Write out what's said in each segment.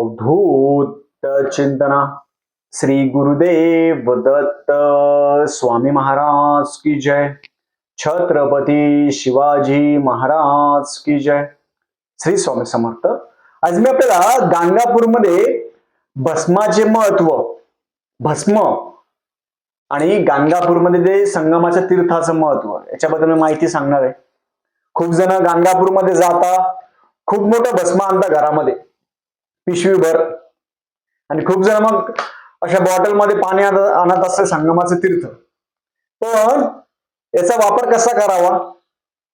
अवधूत चिंतना. श्री गुरुदेव दत्त स्वामी महाराज की जय. छत्रपती शिवाजी महाराज की जय. श्री स्वामी समर्थ. आज मी आपल्याला गाणगापूरमध्ये भस्माचे महत्त्व भस्म आणि गाणगापूरमध्ये ते संगमाच्या तीर्थाचं महत्त्व याच्याबद्दल मी माहिती सांगणार आहे. खूप जण गाणगापूरमध्ये जाता खूप मोठं भस्म आणता घरामध्ये. पिशवीभर आणि खूप जण मग अशा बॉटलमध्ये पाणी आणत असते संगमाचं तीर्थ. पण याचा वापर कसा करावा?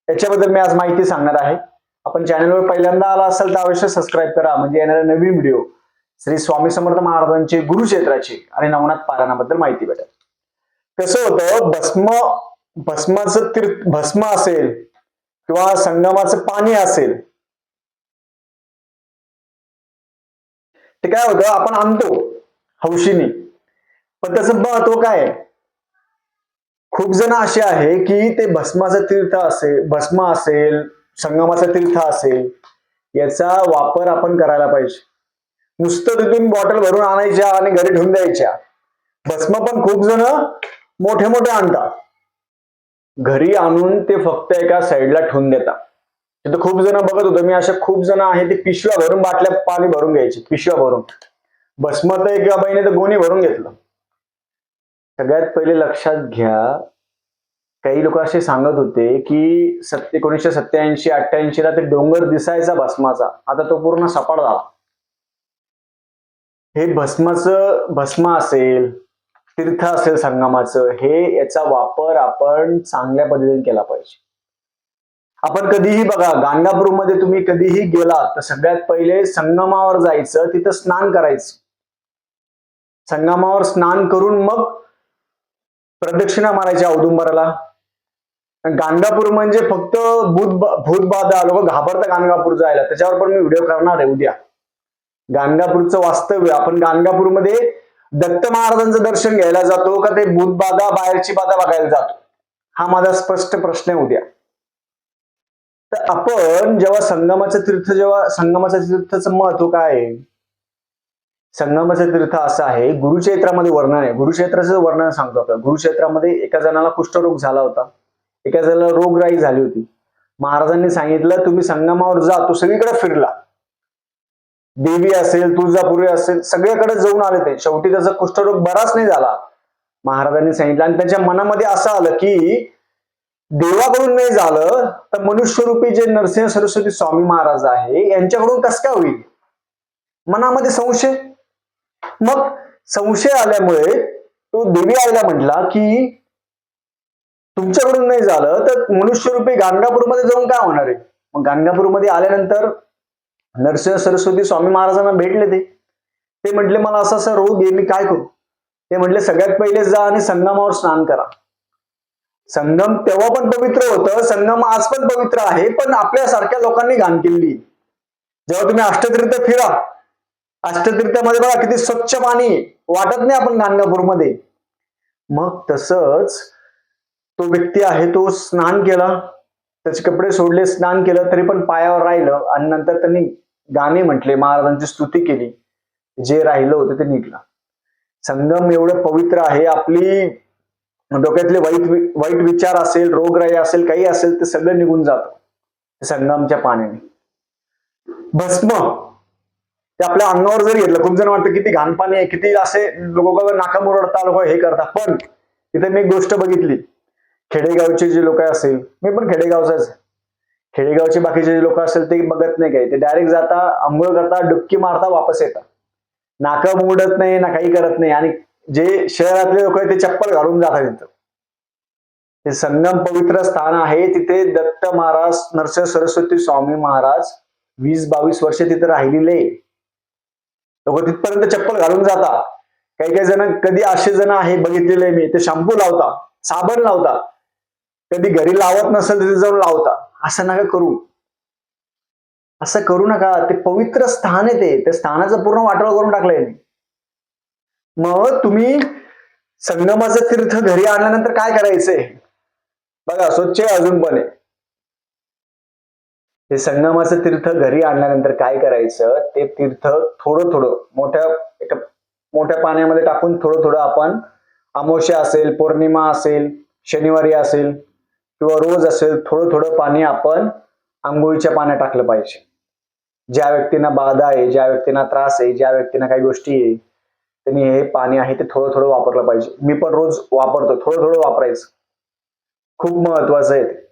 याच्याबद्दल मी आज माहिती सांगणार आहे. आपण चॅनलवर पहिल्यांदा आला असाल तर अवश्य सबस्क्राईब करा. म्हणजे येणारे नवीन व्हिडिओ श्री स्वामी समर्थ महाराजांचे गुरुक्षेत्राची आणि नवनाथ पारायणाबद्दल माहिती भेटेल. कसं होतं? भस्म भस्माचं तीर्थ भस्म असेल किंवा संगमाचं पाणी असेल ते काय होतं आपण आणतो हौशीने. पण त्याचं महत्त्व काय खूप जण असे आहे की ते भस्माचं तीर्थ असेल भस्म असेल संगमाचं तीर्थ असेल याचा वापर आपण करायला पाहिजे. नुसतं तिथून बॉटल भरून आणायच्या आणि घरी ठेवून द्यायच्या. भस्म पण खूप जण मोठे मोठे आणतात. घरी आणून ते फक्त एका साईडला ठेवून देतात. तिथं खूप जण बघत होतो. मी अशा खूप जण आहे ते पिशव्या भरून बाटल्या पाणी भरून घ्यायचे पिशव्या भरून. भस्म तर एका बाईने तर गोणी भरून घेतलं. सगळ्यात पहिले लक्षात घ्या काही लोक असे सांगत होते की सत्य एकोणीसशे सत्याऐंशी अठ्ठ्याऐंशी ला ते डोंगर दिसायचा भस्माचा. आता तो पूर्ण सपाट झाला. हे भस्माचं भस्म असेल तीर्थ असेल संगमाचं हे याचा वापर आपण चांगल्या पद्धतीने केला पाहिजे. आपण कधीही बघा गाणगापूरमध्ये तुम्ही कधीही गेला तर सगळ्यात पहिले संगमावर जायचं तिथं स्नान करायचं. संगमावर स्नान करून मग प्रदक्षिणा मारायच्या औदुंबराला. गाणगापूर म्हणजे फक्त भूत भूतबाधा लोक घाबरता गाणगापूर जायला. त्याच्यावर पण मी व्हिडिओ करणार आहे उद्या. गाणगापूरचं वास्तव्य. आपण गाणगापूरमध्ये दत्त महाराजांचं दर्शन घ्यायला जातो का ते भूतबाधा बाहेरची बाधा बघायला जातो? हा माझा स्पष्ट प्रश्न आहे उद्या. तर आपण जेव्हा संगमाचं तीर्थ जेव्हा संगमाचं तीर्थाचं महत्त्व काय आहे? संगमाचं तीर्थ असं आहे गुरुक्षेत्रामध्ये वर्णन आहे. गुरुक्षेत्राचं वर्णन सांगतो आपल्याला. गुरुक्षेत्रामध्ये एका जणाला कुष्ठरोग झाला होता. एका जणाला रोगराई झाली होती. महाराजांनी सांगितलं तुम्ही संगमावर जा तो सगळीकडे फिरला. देवी असेल तुळजापुरी असेल सगळीकडे जाऊन आले ते. शेवटी त्याचा कुष्ठरोग बराच नाही झाला. महाराजांनी सांगितलं आणि त्यांच्या मनामध्ये असं आलं की देवाकडून नाही झालं तर मनुष्यरूपी जे नरसिंह सरस्वती स्वामी महाराज आहे यांच्याकडून कस काय होईल? मनामध्ये संशय? मग संशय आल्यामुळे तो देवी आईला म्हटला की तुमच्याकडून नाही झालं तर मनुष्यरूपी गाणगापूरमध्ये जाऊन काय होणार आहे? मग गाणगापूरमध्ये आल्यानंतर नरसिंह सरस्वती स्वामी महाराजांना भेटले ते. ते म्हटले मला असं असं रोग आहे मी काय करू? ते म्हटले सगळ्यात पहिले जा आणि संगमावर स्नान करा. संगम तेव्हा पण पवित्र होतं संगम आज पण पवित्र आहे पण आपल्यासारख्या लोकांनी घाण केली. जेव्हा तुम्ही अष्टतीर्थ फिरा अष्टतीर्थामध्ये बघा किती स्वच्छ पाणी वाटत नाही आपण गाणगापूरमध्ये. मग तसंच तो व्यक्ती आहे तो स्नान केला त्याचे कपडे सोडले स्नान केलं तरी पण पायावर राहिलं आणि नंतर त्यांनी गाणे म्हटले महाराजांची स्तुती केली. जे राहिलं होतं ते निघलं. संगम एवढं पवित्र आहे आपली डोक्यातले वाईट वाईट विचार असेल रोगराई असेल काही असेल ते सगळं निघून जातं. संगमच्या पाण्याने. भस्म. ते आपल्या अंगावर जरी घेतलं खूप जण वाटतं किती घाण पाणी आहे किती असे लोक नाका मुरडता लोक हे करतात. पण तिथे मी एक गोष्ट बघितली. खेडेगावचे जे लोक असेल मी पण खेडेगावचाच खेडेगावचे बाकीचे जे लोक असेल ते बघत नाही काही. ते डायरेक्ट जाता आंघोळ करता डुबकी मारता वापस येतात. नाका मुडत नाही ना काही करत नाही. आणि जे शहरातले लोक आहेत ते चप्पल घालून जातात तिथं ते संगम पवित्र स्थान आहे तिथे दत्त महाराज नरसिंह सरस्वती स्वामी महाराज वीस बावीस वर्ष तिथे राहिलेले लोक तिथपर्यंत चप्पल घालून जाता काही काही जण कधी असे जण आहे बघितलेले मी. ते शॅम्पू लावता साबण लावता कधी घरी लावत नसेल तिथे जाऊन लावता असं नका करू. असं करू नका. ते पवित्र स्थान आहे ते. त्या स्थानाचं पूर्ण वाटोळ करून टाकलंय मी. मग तुम्ही संगमाचं तीर्थ घरी आणल्यानंतर काय करायचंय बघा स्वच्छ अजून पण आहे. हे संगमाचं तीर्थ घरी आणल्यानंतर काय करायचं? ते तीर्थ थोडं थोडं मोठ्या एका मोठ्या पाण्यामध्ये टाकून थोडं थोडं आपण अमावस्या असेल पौर्णिमा असेल शनिवारी असेल किंवा रोज असेल थोडं थोडं पाणी आपण आंघोळीच्या पाण्यात टाकलं पाहिजे. ज्या व्यक्तींना बाधा आहे ज्या व्यक्तींना त्रास आहे ज्या व्यक्तींना काही गोष्टी आहे त्यांनी हे पाणी आहे ते थोडं थोडं वापरलं पाहिजे. मी पण रोज वापरतो थोडं थोडं वापरायचं. खूप महत्वाचं आहे ते.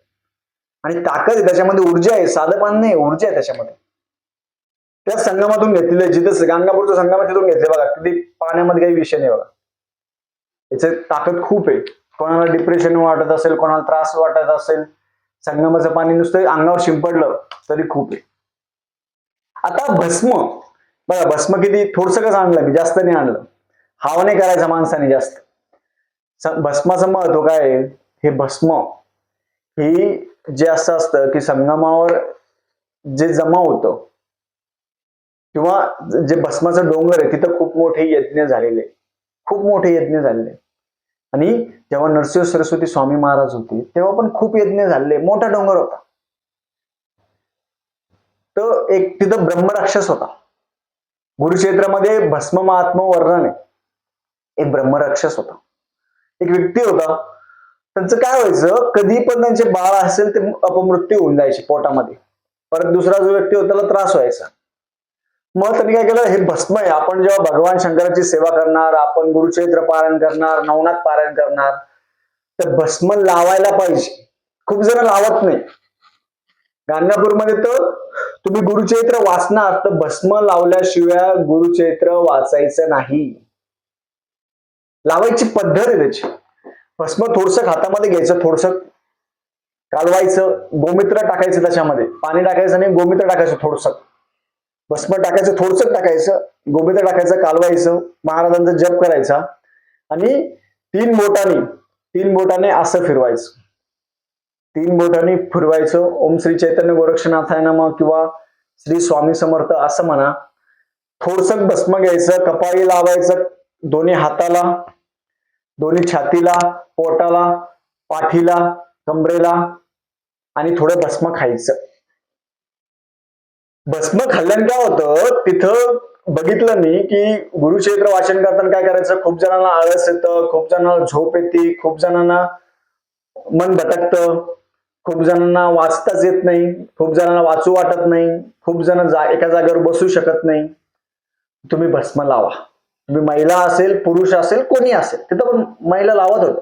आणि ताकद आहे त्याच्यामध्ये ऊर्जा आहे. साधं पाणी नाही ऊर्जा आहे त्याच्यामध्ये. त्या संगमातून घेतलेलं आहे. जिथं गंगापूरच्या संगम आहे तिथून घेतले बघा. किती पाण्यामध्ये काही विषय नाही बघा. याचे ताकद खूप आहे. कोणाला डिप्रेशन वाटत असेल कोणाला त्रास वाटत असेल संगमाचं पाणी नुसतं अंगावर शिंपडलं तरी खूप आहे. आता भस्म. बघा भस्म किती थोडस कसं आणलं मी जास्त नाही आणलं. हाव नाही करायचा माणसाने जास्त. भस्माचं महत्त्व काय हे भस्म ही जे असं असतं की संगमावर जे जमा होतं किंवा जे भस्माचं डोंगर आहे तिथं खूप मोठे यज्ञ झालेले खूप मोठे यज्ञ झालेले आणि जेव्हा नरसिंह सरस्वती स्वामी महाराज होते तेव्हा पण खूप यज्ञ झाले मोठा डोंगर होता. तर एक तिथं ब्रह्मराक्षस होता. गुरुक्षेत्रामध्ये भस्म महात्म वर्णन एक ब्रह्मराक्षस होता. एक व्यक्ती होता. त्यांचं काय व्हायचं? कधी पण त्यांचे बाळ असेल ते अपमृत्यू होऊन जायचे पोटामध्ये. परत दुसरा जो व्यक्ती होता त्याला त्रास व्हायचा. मग त्यांनी काय केलं? हे भस्म आहे. आपण जेव्हा भगवान शंकराची सेवा करणार आपण गुरुक्षेत्र पारायण करणार नवनाथ पारायण करणार तर भस्म लावायला पाहिजे. खूप जण लावत नाही. गाणगापूरमध्ये तर तुम्ही गुरुचरित्र वाचणार तर भस्म लावल्याशिवाय गुरुचरित्र वाचायचं नाही. लावायची पद्धत आहे त्याची. भस्म थोडस हातामध्ये घ्यायचं थोडस कालवायचं गोमित्र टाकायचं त्याच्यामध्ये. पाणी टाकायचं नाही गोमित्र टाकायचं थोडस. भस्म टाकायचं थोडस टाकायचं गोमित्र टाकायचं कालवायचं महाराजांचा जप करायचा. आणि तीन बोटाने तीन बोटाने असं फिरवायचं. तीन बोटांनी फिरवायचं. ओम श्री चैतन्य गोरक्षनाथाय नम किंवा श्री स्वामी समर्थ असं म्हणा. थोडस भस्म घ्यायचं कपाळी लावायचं दोन्ही हाताला दोन्ही छातीला पोटाला पाठीला कमरेला आणि थोडं भस्म खायचं. भस्म खाल्ल्याने काय होतं? तिथं बघितलं मी की गुरुक्षेत्र वाचन करताना काय करायचं? खूप जणांना आळस येतं खूप जणांना झोप येते खूप जणांना मन भटकतं. खूप जणांना वाचताच येत नाही खूप जणांना वाचू वाटत नाही खूप जण जा एका जागेवर बसू शकत नाही. तुम्ही भस्म लावा. तुम्ही महिला असेल पुरुष असेल कोणी असेल तिथं पण महिला लावत होत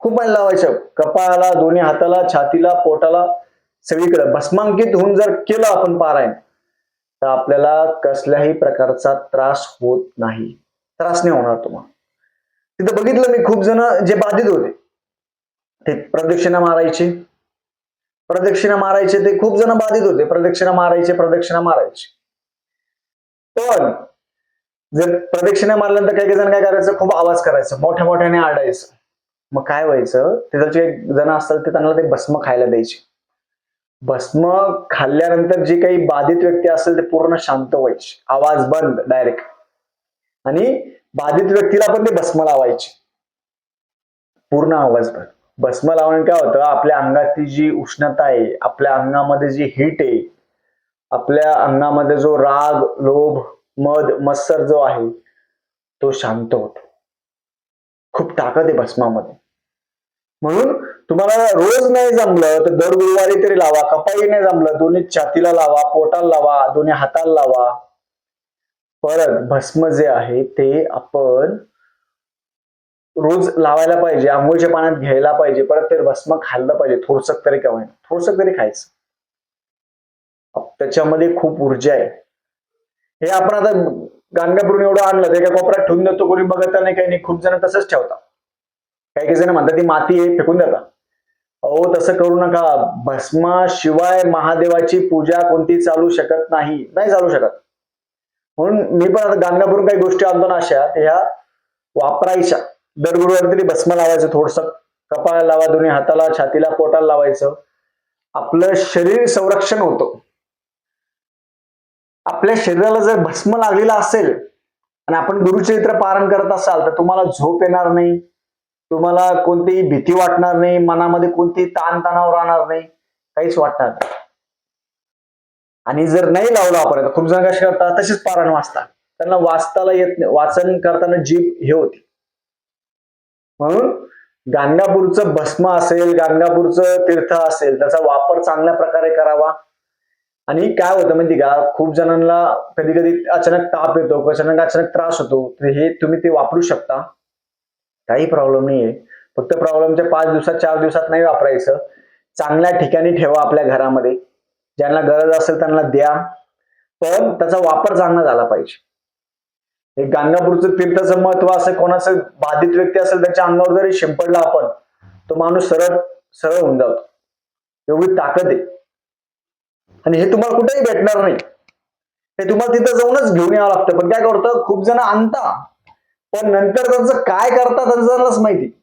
खूप महिला लावायच्या. कपाळाला दोन्ही हाताला छातीला पोटाला सगळीकडे. भस्मांकित होऊन जर केलं आपण पारायण तर आपल्याला कसल्याही प्रकारचा त्रास होत नाही. त्रास नाही होणार तुम्हाला. तिथं बघितलं मी खूप जण जे बाधित होते ते प्रदक्षिणा मारायची. प्रदक्षिणा मारायचे ते खूप जण बाधित होते. प्रदक्षिणा मारायचे प्रदक्षिणा मारायचे. पण जर प्रदक्षिणा मारल्यानंतर काही काही जण काय करायचं? खूप आवाज करायचं. मोठ्या मोठ्याने आडायचं. मग काय व्हायचं? तिथं जे जण असतात ते त्यांना ते भस्म खायला द्यायचे. भस्म खाल्ल्यानंतर जी काही बाधित व्यक्ती असेल ते पूर्ण शांत व्हायचे. आवाज बंद डायरेक्ट आणि बाधित व्यक्तीला पण ते भस्म लावायचे. पूर्ण आवाज बंद. भस्म लावणे काय होतं? आपल्या अंगातली जी उष्णता आहे आपल्या अंगामध्ये जी हीट आहे आपल्या अंगामध्ये जो राग लोभ मद मत्सर जो आहे तो शांत होतो. खूप ताकद आहे भस्मामध्ये. म्हणून तुम्हाला रोज नाही जमलं तर दर गुरुवारी तरी लावा. कपाळी नाही जमलं दोन्ही छातीला लावा पोटाला लावा दोन्ही हाताला लावा. परत भस्म जे आहे ते आपण रोज लावायला पाहिजे आंघोळीच्या पाण्यात घ्यायला पाहिजे परत ते भस्म खाल्लं पाहिजे थोडस तरी का होईना थोडस तरी खायचं. त्याच्यामध्ये खूप ऊर्जा आहे. हे आपण आता गाणगापूरून एवढं आणलं ते एका कोपऱ्यात ठेवून देतो कोणी बघत नाही काही नाही खूप जण तसंच ठेवतात. काही काही जण म्हणतात ती माती आहे फेकून देतात अहो तसं करू नका. भस्माशिवाय महादेवाची पूजा कोणती चालू शकत नाही. नाही चालू शकत. म्हणून मी पण आता गाणगापूरून काही गोष्टी आणतो ना अशा ह्या वापरायच्या. दर गुरुवारी तरी भस्म लावायचं थोडस. कपाळ लावा दोन्ही हाताला छातीला पोटाला लावायचं. आपलं शरीर संरक्षण होतं. आपल्या शरीराला जर भस्म लागलेला असेल आणि आपण गुरुचरित्र पारण करत असाल तर तुम्हाला झोप येणार नाही. तुम्हाला कोणतीही भीती वाटणार नाही. मनामध्ये कोणतीही ताणतणाव राहणार नाही. काहीच वाटणार नाही. आणि जर नाही लावलं आपण खूप जण कसे करतात? तसेच पारण वाचतात. त्यांना वाचताला येत नाही. वाचन करताना जीभ हे होती. म्हणून गाणगापूरचं भस्म असेल गाणगापूरचं तीर्थ असेल त्याचा वापर चांगल्या प्रकारे करावा. आणि काय होतं माहिती का? खूप जणांना कधी कधी अचानक ताप येतो अचानक अचानक त्रास होतो तर हे तुम्ही ते वापरू शकता. काही प्रॉब्लेम नाहीये. फक्त प्रॉब्लेमच्या पाच दिवसात चार दिवसात नाही वापरायचं. चांगल्या ठिकाणी ठेवा आपल्या घरामध्ये. ज्यांना गरज असेल त्यांना द्या. पण त्याचा वापर चांगला झाला पाहिजे. हे गाणगापूरचं तीर्थाचं महत्त्व असं कोणाचं बाधित व्यक्ती असेल त्याच्या अंगावर जरी शिंपडला आपण तो माणूस सरळ सरळ होऊन जातो. एवढी ताकद आहे. आणि हे तुम्हाला कुठेही भेटणार नाही. हे तुम्हाला तिथं जाऊनच घेऊन यावं लागतं. पण काय करतं? खूप जण आणता. पण नंतर त्यांचं काय करतात त्यांनाच माहिती.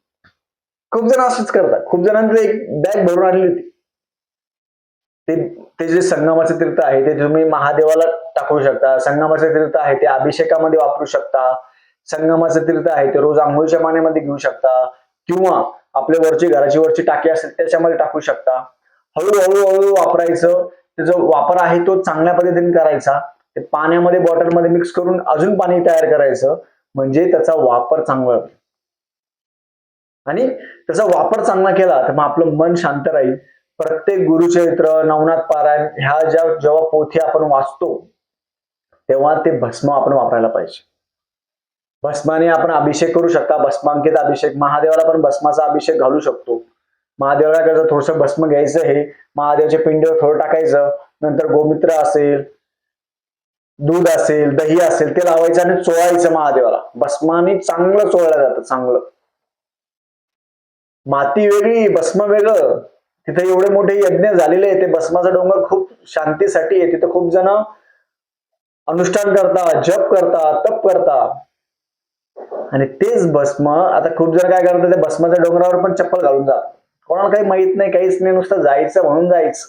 खूप जण असंच करतात. खूप जणांचं एक बॅग भरून आणली होती. ते ते जे संगमाचे तीर्थ आहे ते तुम्ही महादेवाला टाकू शकता. संगमाचे तीर्थ आहे ते अभिषेकामध्ये वापरू शकता. संगमाचे तीर्थ आहे ते रोज आंघोळीच्या पाण्यामध्ये घेऊ शकता. किंवा आपल्या वरची घराची वरची टाकी असेल त्याच्यामध्ये टाकू शकता. हळूहळू हळू वापरायचं. त्याचा वापर आहे तो चांगल्या पद्धतीने करायचा. ते पाण्यामध्ये बॉटलमध्ये मिक्स करून अजून पाणी तयार करायचं. म्हणजे त्याचा वापर चांगला आणि त्याचा वापर चांगला केला तर मग आपलं मन शांत राहील. प्रत्येक गुरुचरित्र नवनाथ पारायण ह्या ज्या जेव्हा पोथी आपण वाचतो तेव्हा ते भस्म आपण वापरायला पाहिजे. भस्माने आपण अभिषेक करू शकता. भस्मांकित अभिषेक. महादेवाला पण भस्माचा अभिषेक घालू शकतो. महादेवाला कसं थोडस भस्म घ्यायचं हे. महादेवाचे पिंडीवर थोडं टाकायचं. नंतर गोमित्र असेल दूध असेल दही असेल ते लावायचं आणि चोळायचं महादेवाला. भस्माने चांगलं चोळलं जातं चांगलं. माती वेगळी भस्म वेगळं. तिथे एवढे मोठे यज्ञ झालेले आहे. ते भस्माचा डोंगर खूप शांतीसाठी आहे. तिथे खूप जण अनुष्ठान करतात जप करतात तप करता. आणि तेच भस्म आता खूप जण काय करतात ते भस्माच्या डोंगरावर पण चप्पल घालून जा कोणाला काही माहीत नाही काहीच नाही नुसतं जायचं म्हणून जायचं.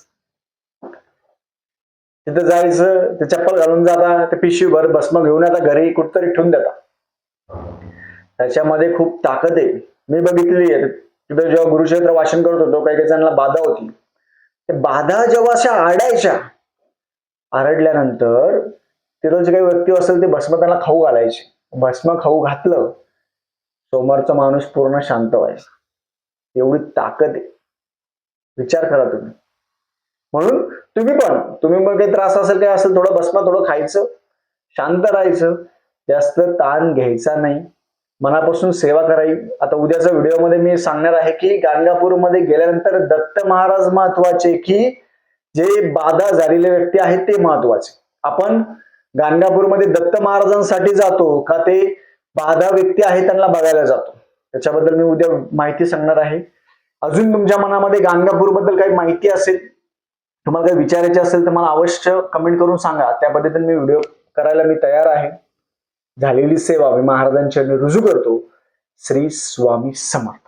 तिथं जायचं ते चप्पल घालून जाता ते पिशवीभर भस्म घेऊन आता घरी कुठतरी ठेवून देतात त्याच्यामध्ये खूप ताकद आहे. मी बघितली आहे. तिथं जेव्हा गुरुक्षेत्र वाचन करत होतो काही काही जणांना बाधा होती. ते बाधा जेव्हा अशा आडायच्या आरडल्यानंतर तिथं जे काही व्यक्ती असेल ते भस्म त्यांना खाऊ घालायचे. भस्म खाऊ घातलं समोरचा माणूस पूर्ण शांत व्हायचा. एवढी ताकद आहे. विचार करा तुम्ही. म्हणून तुम्ही पण तुम्ही मग काही त्रास असेल काय असेल थोडं भस्म थोडं खायचं शांत राहायचं. जास्त ताण घ्यायचा नाही. मनापासून सेवा करावी. आता उद्याच्या व्हिडिओमध्ये मी सांगणार आहे की गाणगापूरमध्ये गेल्यानंतर दत्त महाराज महत्त्वाचे की जे बाधा झालेले व्यक्ती आहेत ते महत्त्वाचे. आपण गाणगापूरमध्ये दत्त महाराजांसाठी जातो का ते बाधा व्यक्ती आहे त्यांना बघायला जातो. त्याच्याबद्दल मी उद्या माहिती सांगणार आहे. अजून तुमच्या मनामध्ये गाणगापूरबद्दल काही माहिती असेल तुम्हाला काही विचारायचे असेल तर मला अवश्य कमेंट करून सांगा. त्या पद्धतीने मी व्हिडिओ करायला मी तयार आहे. झालेली सेवा मी महाराजांच्या रुजू करतो. श्री स्वामी समर्थ.